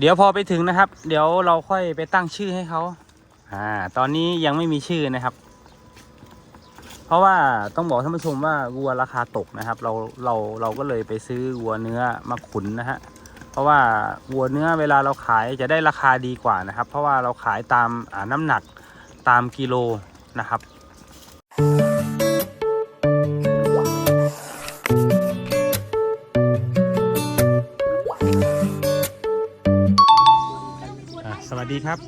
เดี๋ยวพอไปถึงนะครับ เดี๋ยวเราค่อยไปตั้งชื่อให้เขาอ่า ตอนนี้ยังไม่มีชื่อนะครับ เพราะว่าต้องบอกท่านผู้ชมว่าวัวราคาตกนะครับ เราเราเราก็เลยไปซื้อวัวเนื้อมาขุนนะฮะเพราะว่าวัวเนื้อเวลาเราขายจะได้ราคาดีกว่านะครับ เพราะว่าเราขายตามอ่าน้ำหนักตามกิโลนะครับ ครับ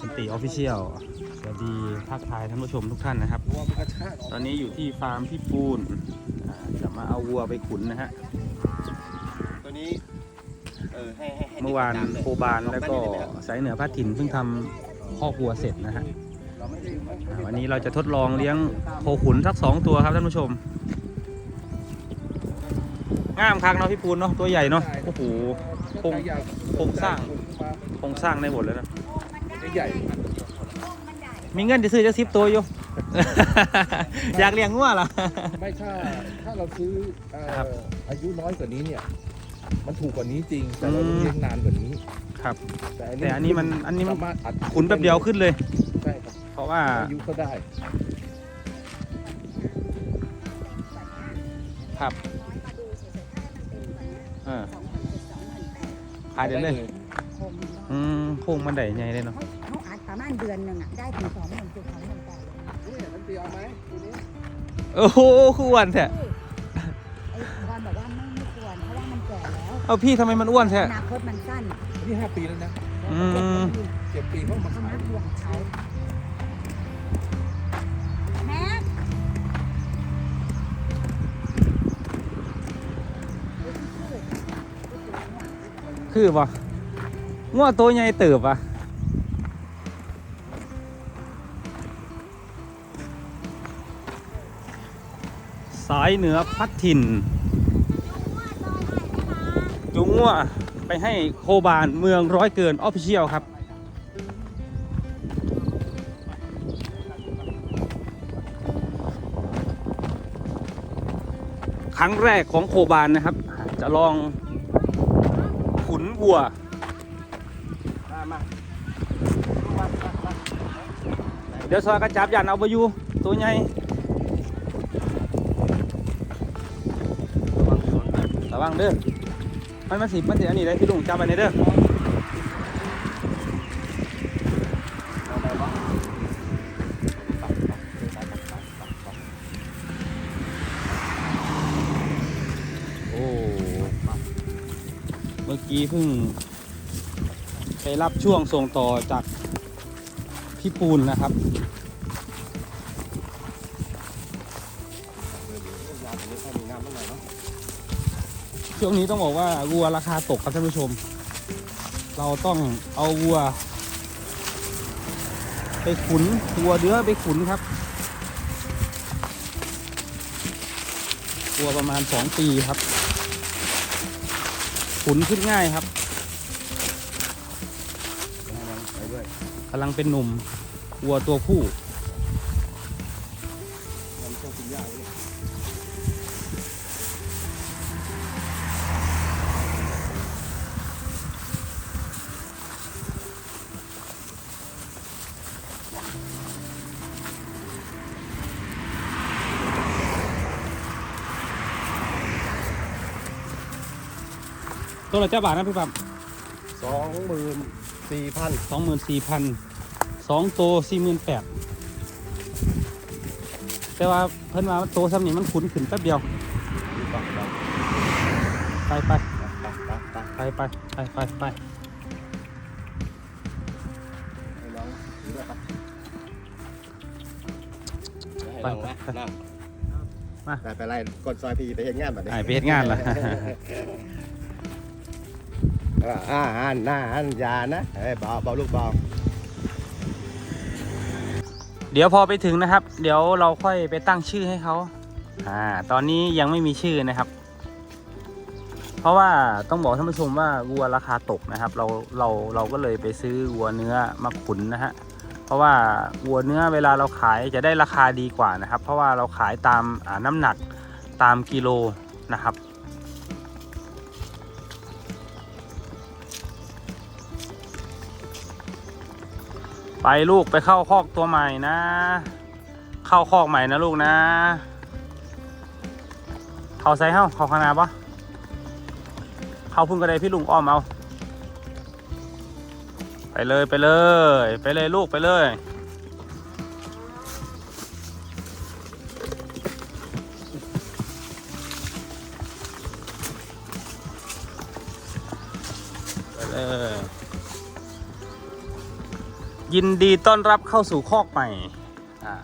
สันติออฟฟิเชียลสวัสดีทักทายท่านผู้ชมทุกท่านนะครับวัวมันกระชากออกตอนนี้อยู่ที่ฟาร์มพี่ปูนอ่าจะมาเอาวัวไปขุนนะฮะ ตัวนี้ เออให้ให้ให้เมื่อวานโคบานแล้วก็สายเหนือพัดถิ่นเพิ่งทำข้อกวัวเสร็จนะฮะเราไม่ได้อ่าวันนี้เราจะทดลองเลี้ยงโคขุนสักสองตัวครับท่านผู้ชมงามคักเนาะพี่ปูนเนาะตัวใหญ่เนาะโอ้โหโครงโครงสร้างโครงสร้างได้หมดเลยนะ ใหญ่มีเงินจะซื้อจะซิปตัวอยู่ อยากเลี้ยงงัวเหรอ ไม่ถ้าถ้าเราซื้อเอ่อครับอายุน้อยกว่านี้เนี่ย มันถูกกว่านี้จริง แต่เราต้องเลี้ยงนานกว่านี้ครับแต่แต่อันนี้มันอันนี้มันสามารถอัดขุนแป๊บเดียวขึ้นเลย ใช่ครับเพราะว่าอายุก็ได้ ครับเออขายเดี๋ยวเลยโคมอืมโค้งมันได้ใหญ่เลยเนาะเขาเขาอัดประมาณเดือนหนึ่งอะได้ถึงสองหมื่นถึงสองหมื่นแปดเลยนี่มันเตียวไหมตัวนี้โอ้โหคืออ้วนแท้ไอ้บอลบอกว่าไม่ไม่ควรเพราะว่ามันแก่แล้วเอาพี่ทำไมมันอ้วนแท้อนาคตมันสั้นนี่ห้าปีแล้วนะอืมเจ็ดปีเขามาเขาขายนับดวงเขาแม่คือปะ งัวตัวใหญ่เติบอะสายเหนือพัดถิ่น จุงงัวไปให้โคบานเมืองร้อยเกินออฟฟิเชียลครับ ครั้งแรกของโคบานนะครับ จะลองขุนวัว มามา เดี๋ยวซอยกระจับยันเอาไปอยู่ตัวใหญ่ระวังเด้อมันมาสิมันสิอันนี้เลยพี่ลุงจับไปในเด้อโอ้เมื่อกี้เพิ่งไปรับช่วงส่งต่อจาก พี่ปูนนะครับยาตัวนี้ให้มีน้ำบ้างหน่อนาะช่วงนี้ต้องบอกว่าวัวราคาตกครับท่านผู้ชม เราต้องเอาวัว ไปขุนวัวเนื้อไปขุนครับวัวประมาณสองปีครับ ขุนขึ้นง่ายครับำลังเป็นหนุ่มวัวตัวผู้ตัวละเจ้าบาทนะพี่ปั๊มสองหมื่น สี่พันสองหมื่นสี่พันสองตัวสี่หมื่นแปดแต่ว่าเพิ่นว่าโตซ้ำนี่มันขุนขึ้นแป๊บเดียว ไปไปไปไปไปไปไปให้น้องถือด้วยครับให้ไปน้องนะไปนั่งมาไปไปไล่กดซอยพีไปเห็นงานแบบนี้ไอ้ไปเฮ็ดงานล่ะ อ่าอ่านหน้าอ่านยานะเอ้ยเบาเบาลูกเบาเดี๋ยวพอไปถึงนะครับ เดี๋ยวเราค่อยไปตั้งชื่อให้เขาอ่า ตอนนี้ยังไม่มีชื่อนะครับ เพราะว่าต้องบอกท่านผู้ชมว่าวัวราคาตกนะครับ เราเราเราก็เลยไปซื้อวัวเนื้อมาขุนนะฮะเพราะว่าวัวเนื้อเวลาเราขายจะได้ราคาดีกว่านะครับ เพราะว่าเราขายตามน้ำหนักตามกิโลนะครับ ไปลูกไปเข้าคอกตัวใหม่นะ เข้าคอกใหม่นะลูกนะ เข้าใส่เฮ้าเข้าขนาดปะเข้าพุ่งกระไดพี่ลุงอ้อมเอา ไปเลยไปเลย ไปเลยลูกไปเลย ไปเลย ยินดีต้อนรับเข้าสู่คอกใหม่อ่า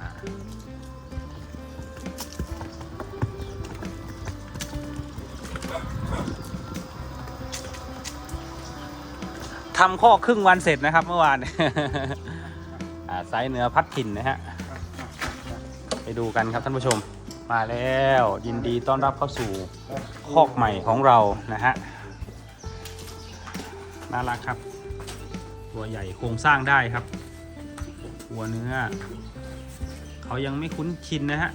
ทำข้อกครึ่งวันเสร็จนะครับเมื่อวานอ่าไซส์เนื้อพัดถิ่นนะฮะ ไปดูกันครับท่านผู้ชม มาแล้วยินดีต้อนรับเข้าสู่คอกใหม่ของเรานะฮะ น่ารักครับ ตัวใหญ่โครงสร้างได้ครับหัวเนื้อ เขายังไม่คุ้นชินนะฮะ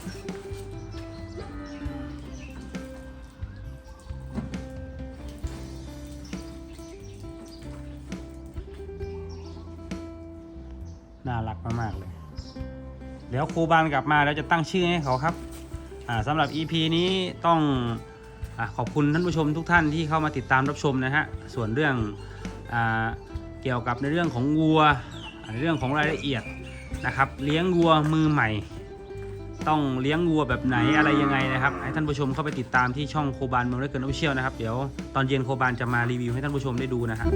น่ารักมากๆเลย เดี๋ยวครูบานกลับมาแล้วจะตั้งชื่อให้เขาครับสำหรับ EP นี้ต้องอขอบคุณท่านผู้ชมทุกท่านที่เข้ามาติดตามรับชมนะฮะ ส่วนเรื่องอ เกี่ยวกับในเรื่องของวัวอ่าในเรื่องของรายละเอียดนะครับ เลี้ยงวัวมือใหม่ ต้องเลี้ยงวัวแบบไหนอะไรยังไงนะครับ ให้ท่านผู้ชมเข้าไปติดตามที่ช่องโคบานเมืองเล็กเกินออฟฟิเชียลนะครับ เดี๋ยวตอนเย็นโคบานจะมารีวิวให้ท่านผู้ชมได้ดูนะฮะ